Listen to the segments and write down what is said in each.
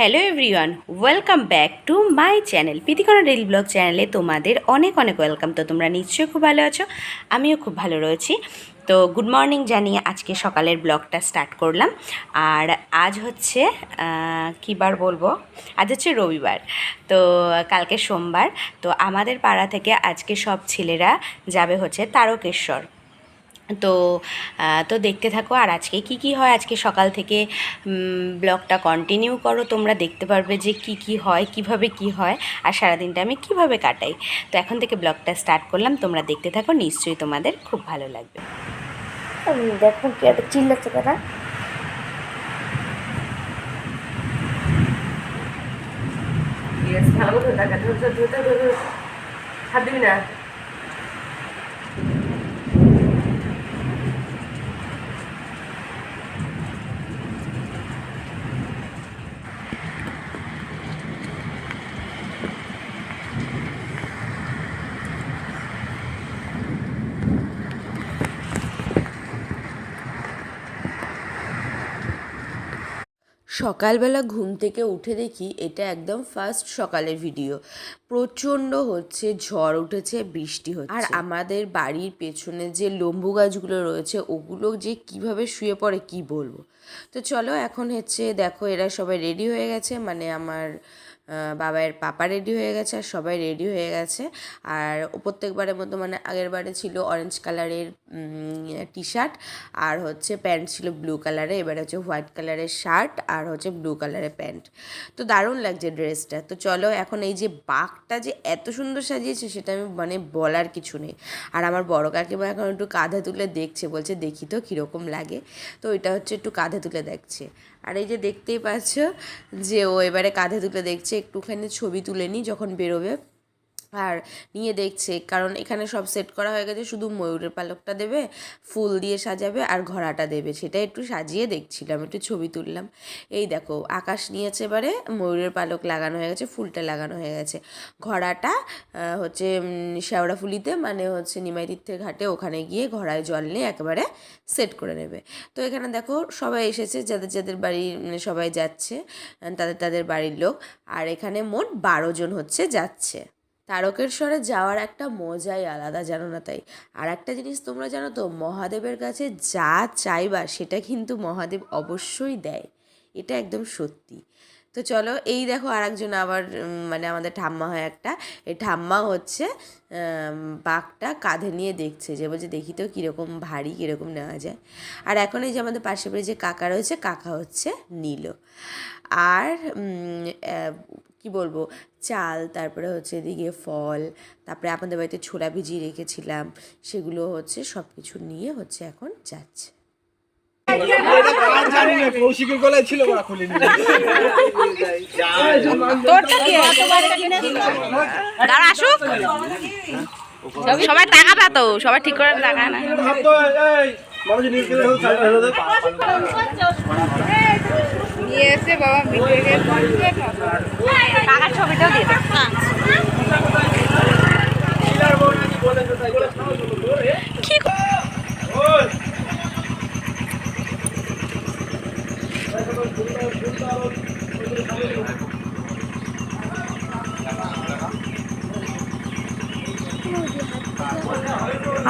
Hello everyone welcome back to my channel প্রীতিকরণ reel blog চ্যানেলে তোমাদের অনেক অনেক ওয়েলকাম তো তোমরা নিশ্চয়ই খুব ভালো আছো, আমিও খুব ভালো রয়েছি। তো গুড মর্নিং জানিয়ে আজকে সকালের ব্লগটা স্টার্ট করলাম। আর আজ হচ্ছে কী বার বলব? আজ হচ্ছে রবিবার। তো কালকে সোমবার। তো আমাদের পাড়া থেকে আজকে সব ছেলেরা যাবে হচ্ছে তারকেশ্বর। তো তো দেখতে থাকো। আর আজকে কি কি হয়? আজকে সকাল থেকে ব্লগটা কন্টিনিউ করো। তোমরা দেখতে পারবে যে কি কি হয় কীভাবে কি হয় আর সারাদিনটা আমি কীভাবে কাটাই। তো এখন থেকে ব্লগটা স্টার্ট করলাম। তোমরা দেখতে থাকো। নিশ্চয়ই তোমাদের খুব ভালো লাগবে। দেখো কি একটা চিল্লাচ্ছে তারা। ভালো হাত দিবি না? সকালবেলা ঘুম থেকে উঠে দেখি এটা একদম ফার্স্ট সকালের ভিডিও প্রচণ্ড হচ্ছে, ঝড় উঠেছে, বৃষ্টি হচ্ছে। আর আমাদের বাড়ির পেছনে যে লম্বু গাছগুলো রয়েছে, ওগুলো যে কীভাবে শুয়ে পড়ে, কি বলব? তো চলো এখন হচ্ছে দেখো এরা সবাই রেডি হয়ে গেছে। মানে আমার বাবার পাপা রেডি হয়ে গেছে আর সবাই রেডি হয়ে গেছে। আর প্রত্যেকবারের মতো মানে আগের বারে ছিল অরেঞ্জ কালারের টি শার্ট আর হচ্ছে প্যান্ট ছিল ব্লু কালারের এবারে হচ্ছে হোয়াইট কালারের শার্ট আর হচ্ছে ব্লু কালারের প্যান্ট তো দারুণ লাগছে ড্রেসটা তো চলো এখন এই যে বাঘটা যে এত সুন্দর সাজিয়েছে, সেটা আমি মানে বলার কিছু নেই। আর আমার বড় কাকিমা এখন একটু কাঁধে তুলে দেখছে, বলছে, দেখি তো কীরকম লাগে। তো এটা হচ্ছে একটু কাঁধে তুলে দেখছে। আর এই যে দেখতেই পাচ্ছ যে ও এবারে কাঁধে তুলে দেখছে, একটুখানি ছবি তুলে নিই যখন বেরোবে। আর নিয়ে দেখছে। কারণ এখানে সব সেট করা হয়ে গেছে শুধু ময়ূরের পালকটা দেবে ফুল দিয়ে সাজাবে আর ঘোড়াটা দেবে। সেটা একটু সাজিয়ে দেখছিলাম একটু ছবি তুললাম। এই দেখো আকাশ নিয়েছে এবারে ময়ূরের পালক লাগানো হয়ে গেছে ফুলটা লাগানো হয়ে গেছে। ঘোড়াটা হচ্ছে শেওড়াফুলিতে মানে হচ্ছে নিমাই তীর্থের ঘাটে ওখানে গিয়ে ঘোড়ায় জল নিয়ে একেবারে সেট করে নেবে। তো এখানে দেখো সবাই এসেছে যাদের যাদের বাড়ি উম, সবাই যাচ্ছে তাদের তাদের বাড়ির লোক। আর এখানে মোট বারো জন হচ্ছে যাচ্ছে। তারকেশ্বরে যাওয়ার একটা মজাই আলাদা, জানো না তাই? আর একটা জিনিস তোমরা জানো তো, মহাদেবের কাছে যা চাইবা সেটা কিন্তু মহাদেব অবশ্যই দেয়। এটা একদম সত্যি। তো চলো, এই দেখো আর একজন আবার মানে আমাদের ঠাম্মা হয় একটা। এই ঠাম্মা হচ্ছে বাঘটা কাঁধে নিয়ে দেখছে যে, বলছে, দেখি তো কীরকম ভারী, কীরকম নেওয়া যায়। আর এখন এই যে আমাদের পাশে বাড়ি যে কাকা রয়েছে, কাকা হচ্ছে নীল। আর কি বলব, চাল, তারপরে হচ্ছে এদিকে ফল, তারপরে আপনাদের বাড়িতে ছোলা ভিজিয়ে রেখেছিলাম, সেগুলো হচ্ছে সব কিছু নিয়ে হচ্ছে এখন যাচ্ছে। সবাই টাকা পাতো সবাই ঠিক করে টাকায় না হলো চালটা হলো দে টাকার ছবিটাও দিয়ে দে। কি আর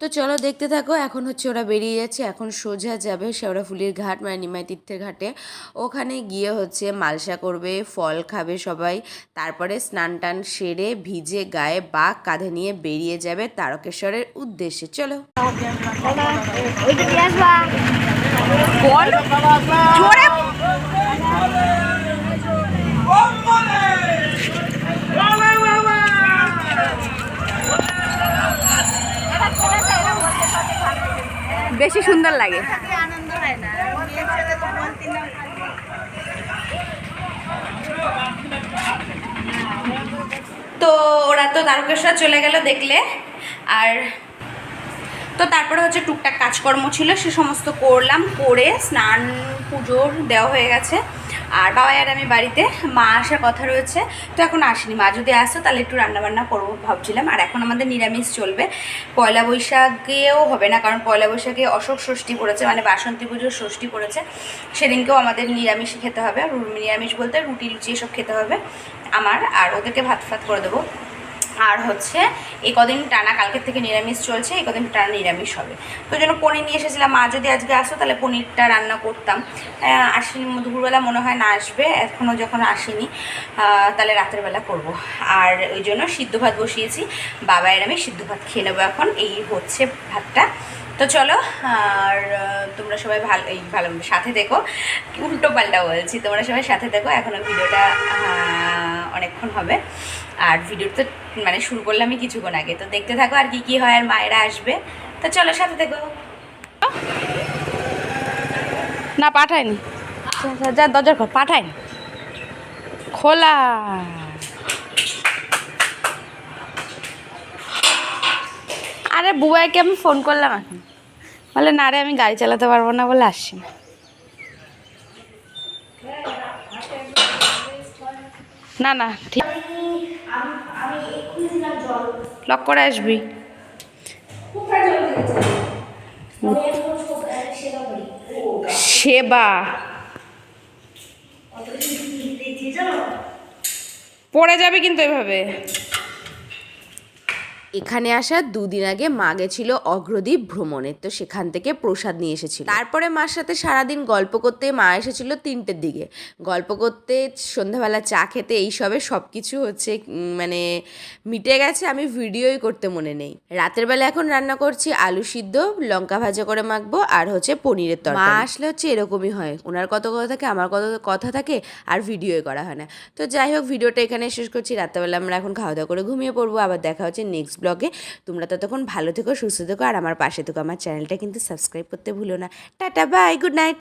তো চলো দেখতে থাকো, এখন হচ্ছে ওরা বেরিয়ে যাচ্ছে, এখন সোজা যাবে শেওড়াফুলির ঘাট মানে নিমাই তীর্থের ঘাটে। ওখানে গিয়ে হচ্ছে মালসা করবে, ফল খাবে সবাই, তারপরে স্নান টান সেরে ভিজে গায়ে বাঘ কাঁধে নিয়ে বেরিয়ে যাবে তারকেশ্বরের উদ্দেশ্যে। চলো। জোরে বেশি সুন্দর লাগে। তো ওরা তো তারকেশ্বর চলে গেল দেখলে। আর তো তারপরে হচ্ছে টুকটাক কাজকর্ম ছিল, সে সমস্ত করলাম, করে স্নান, পুজোর দেওয়া হয়ে গেছে। আর বাবা আর আমি বাড়িতে, মা আসার কথা রয়েছে। তো এখন আসেনি। মা যদি আসতো তাহলে একটু রান্নাবান্না করব ভাবছিলাম। আর এখন আমাদের নিরামিষ চলবে। পয়লা বৈশাখেও হবে না, কারণ পয়লা বৈশাখে অশোক ষষ্ঠী পড়েছে মানে বাসন্তী পুজোর ষষ্ঠী পড়েছে। সেদিনকেও আমাদের নিরামিষ খেতে হবে। আর নিরামিষ বলতে রুটি, লুচি এসব খেতে হবে। আমার, আর ওদেরকে ভাত ফাত করে দেবো। আর হচ্ছে এই কদিন টানা কালকের থেকে নিরামিষ চলছে, এই কদিন টানা নিরামিষ হবে। তো জন্য পনির নিয়ে এসেছিলাম। মা যদি আজকে আসো তাহলে পনিরটা রান্না করতাম। আসেনি দুপুরবেলা মনে হয় না আসবে এখনও যখন আসেনি তাহলে রাতের বেলা করব। আর ওই জন্য সিদ্ধ ভাত বসিয়েছি। বাবা এর আমি সিদ্ধ ভাত খেয়ে নেব এখন। এই হচ্ছে ভাতটা। তো চলো, আর তোমরা সবাই ভালো, এই ভালো, সাথে দেখো। উল্টো পাল্টা বলছি, তোমরা সবাই সাথে দেখো। এখনও ভিডিওটা অনেকক্ষণ হবে। আর ভিডিও তো মানে শুরু করলাম আমি কিছুক্ষণ আগে। তো দেখতে থাকো আর কি কি হয় আর মায়েরা আসবে। তো চলো সাথে দেখো না, পাঠায়নি। যা দরজার ঘর পাঠায়নি। খোলা। আরে বুবাইকে আমি ফোন করলাম এখন। বলে, না রে, আমি গাড়ি চালাতে পারব না বলে আসছি না। না না ঠিক। লক করে আসবি। সেবা। পড়ে যাবে কিন্তু এভাবে। এখানে আসার দুদিন আগে মা গেছিল অগ্রদ্বীপ ভ্রমণে তো সেখান থেকে প্রসাদ নিয়ে এসেছিল। তারপরে মার সাথে সারাদিন গল্প করতে মা এসেছিল তিনটের দিকে। গল্প করতে, সন্ধ্যাবেলা চা খেতে, এইসবে সব কিছু হচ্ছে মানে মিটে গেছে, আমি ভিডিওই করতে মনে নেই। রাতের বেলা এখন রান্না করছি আলু সিদ্ধ, লঙ্কা ভাজা করে মাখবো, আর হচ্ছে পনিরের তরকারি। মা আসলে হচ্ছে এরকমই হয়, ওনার কত কথা থাকে, আমার কত কথা থাকে, আর ভিডিওই করা হয় না। তো যাই হোক, ভিডিওটা এখানে শেষ করছি, রাত্রেবেলা আমরা এখন খাওয়া দাওয়া করে ঘুমিয়ে পড়ব, আবার দেখা হচ্ছে নেক্সট ব্লগে। তোমরা ততক্ষণ ভালো থেকো, সুস্থ থেকো, আর আমার পাশে থেকো। আমার চ্যানেলটা কিন্তু সাবস্ক্রাইব করতে ভুলো না। Tata, bye, good night.